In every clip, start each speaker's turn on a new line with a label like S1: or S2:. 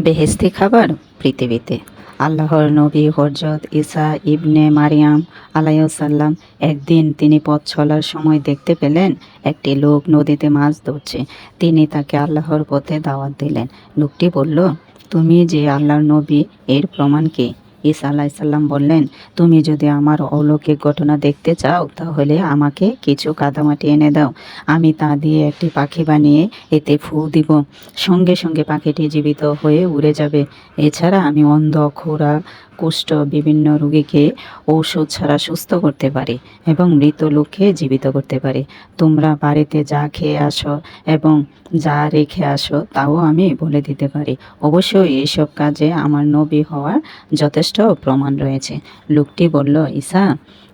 S1: বেহেস্তি খাবার পৃথিবীতে। আল্লাহর নবী হরজত ঈসা ইবনে মারিয়াম আলাইসাল্লাম একদিন তিনি পথ চলার সময় দেখতে পেলেন, একটি লোক নদীতে মাছ ধরছে। তিনি তাকে আল্লাহর পথে দাওয়াত দিলেন। লোকটি বলল, তুমি যে আল্লাহর নবী, এর প্রমাণ কি? ঈসা আলাইসাল্লাম বললেন, তুমি যদি আমার অলৌকিক ঘটনা দেখতে চাও, তাহলে আমাকে কিছু কাদামাটি এনে দাও। আমি তা দিয়ে একটি পাখি বানিয়ে এতে ফু দিব। সঙ্গে সঙ্গে পাখিটি জীবিত হয়ে উড়ে যাবে। এছাড়া আমি অন্ধ খোরা কুষ্ঠ বিভিন্ন রোগীকে ঔষধ ছাড়া সুস্থ করতে পারে এবং মৃত লোককে জীবিত করতে পারে। তোমরা বাড়িতে যা খেয়ে আসো এবং যা রেখে আসো তাও আমি বলে দিতে পারি। অবশ্যই এইসব কাজে আমার নবী হওয়ার যথেষ্ট প্রমাণ রয়েছে। লোকটি বলল ঈশা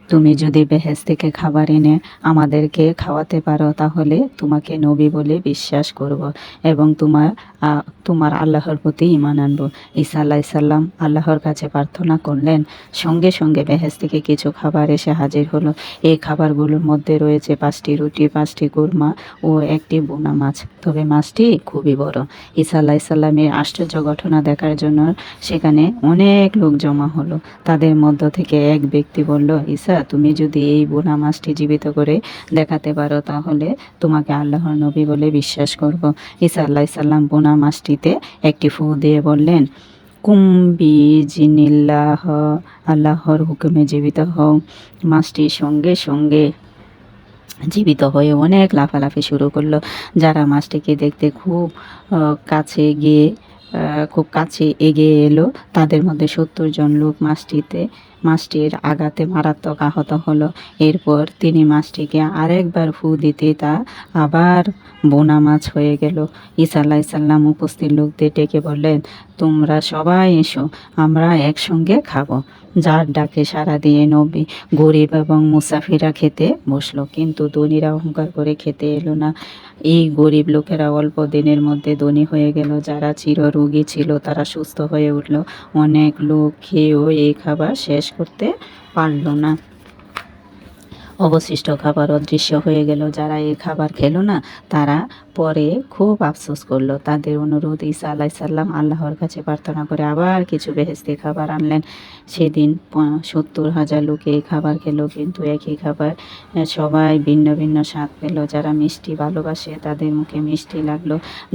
S1: তুমি যদি বেহেস থেকে খাবার এনে আমাদেরকে খাওয়াতে পারো, তাহলে তোমাকে নবী বলে বিশ্বাস করব এবং তোমার তোমার আল্লাহর প্রতি ইমান আনব। ঈসা আল্লাহ সাল্লাম আল্লাহর কাছে প্রার্থনা করলেন। সঙ্গে সঙ্গে বেহেস থেকে কিছু খাবার এসে হাজির হলো। এই খাবারগুলোর মধ্যে রয়েছে পাঁচটি রুটি, পাঁচটি কুরমা ও একটি বোনা মাছ। তবে মাছটি খুবই বড়। ঈসা আল্লাহ সাল্লামের আশ্চর্য ঘটনা দেখার জন্য সেখানে অনেক লোক জমা হলো। তাদের মধ্য থেকে এক ব্যক্তি বলল, ঈসা তুমি যদি এই বোনা মাছটি জীবিত করে দেখাতে পারো, তাহলে তোমাকে আল্লাহর নবী বলে বিশ্বাস করব। ঈসা আল্লাহ সাল্লাম বোনা মাছটিতে একটি ফু দিয়ে বললেন কুম্বি জিনিল্লাহ আল্লাহর হুকুমে জীবিত হও। মাছটি সঙ্গে সঙ্গে জীবিত হয়ে অনেক লাফালাফি শুরু করল। যারা মাছটিকে দেখতে খুব কাছে গিয়ে খুব কাছে এগিয়ে এলো, তাদের মধ্যে সত্তর জন লোক মাছটিতে মাছটির আঘাতে মারাত্মক আহত হলো। এরপর তিনি মাছটিকে আরেকবার ফু দিতে তা আবার বোনা মাছ হয়ে গেল। ঈসা আল্লাহ সাল্লাম উপস্থিত লোকদের ডেকে বললেন, তোমরা সবাই এসো, আমরা একসঙ্গে খাব। যার ডাকে সারা দিয়ে নবী গরিব এবং মুসাফিরা খেতে বসল। কিন্তু ধনীরা অহংকার করে খেতে এলো না। এই গরিব লোকেরা অল্প দিনের মধ্যে ধনী হয়ে গেল। যারা চিররোগী ছিল, তারা সুস্থ হয়ে উঠল। অনেক লোক খেয়েও এই খাবার শেষ করতে পারল না। অবশিষ্ট খাবার অদৃশ্য হয়ে গেল। যারা এই খাবার খেলো না, তারা পরে খুব আফসোস করল। তাদের অনুরোধ ঈসা আলাহ সাল্লাম আল্লাহর কাছে প্রার্থনা করে আবার কিছু বেহেস্তি খাবার আনলেন। সেদিন সত্তর হাজার লোকে এই খাবার খেলো, কিন্তু একই খাবার সবাই ভিন্ন ভিন্ন স্বাদ পেল। যারা মিষ্টি ভালোবাসে, তাদের মুখে মিষ্টি লাগল।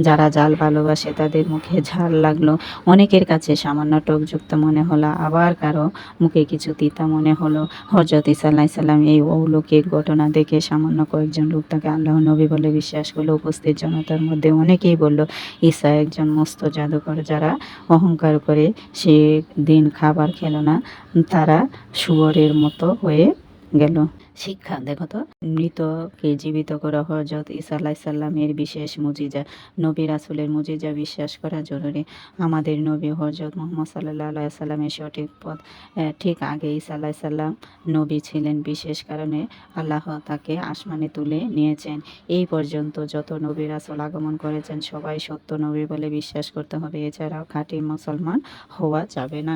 S1: যারা জাল ভালোবাসে, তাদের মুখে ঝাল লাগল। অনেকের কাছে সামান্য টকযুক্ত মনে হলো, আবার কারও মুখে কিছু তিতা মনে হলো। হজরত ইসা আলাহ সাল্লাম এই অলৌকিক ঘটনা দেখে সামান্য কয়েকজন লোক তাকে আল্লাহ নবী বলে বিশ্বাস করল। উপস্থিত জনতার মধ্যে অনেকেই বলল, ঈসা একজন মস্ত জাদুকর যারা অহংকার করে সে দিন খাবার খেল না। তারা শুয়োরের মতো হয়ে গেল। শিক্ষা, দেখো তো। মৃতকে জীবিত করা হজরত ঈসা আলাহ সাল্লামের বিশেষ মুজিজা। নবী রাসুলের মুজিজা বিশ্বাস করা জরুরি। আমাদের নবী হজরত মোহাম্মদ সাল্লাহ আলাইহি সাল্লামের সঠিক পথ ঠিক আগে ঈসা আলাহ সাল্লাম নবী ছিলেন। বিশেষ কারণে আল্লাহ তাকে আসমানে তুলে নিয়েছেন। এই পর্যন্ত যত নবী রাসুল আগমন করেছেন, সবাই সত্য নবী বলে বিশ্বাস করতে হবে। এছাড়াও খাঁটি মুসলমান হওয়া যাবে না।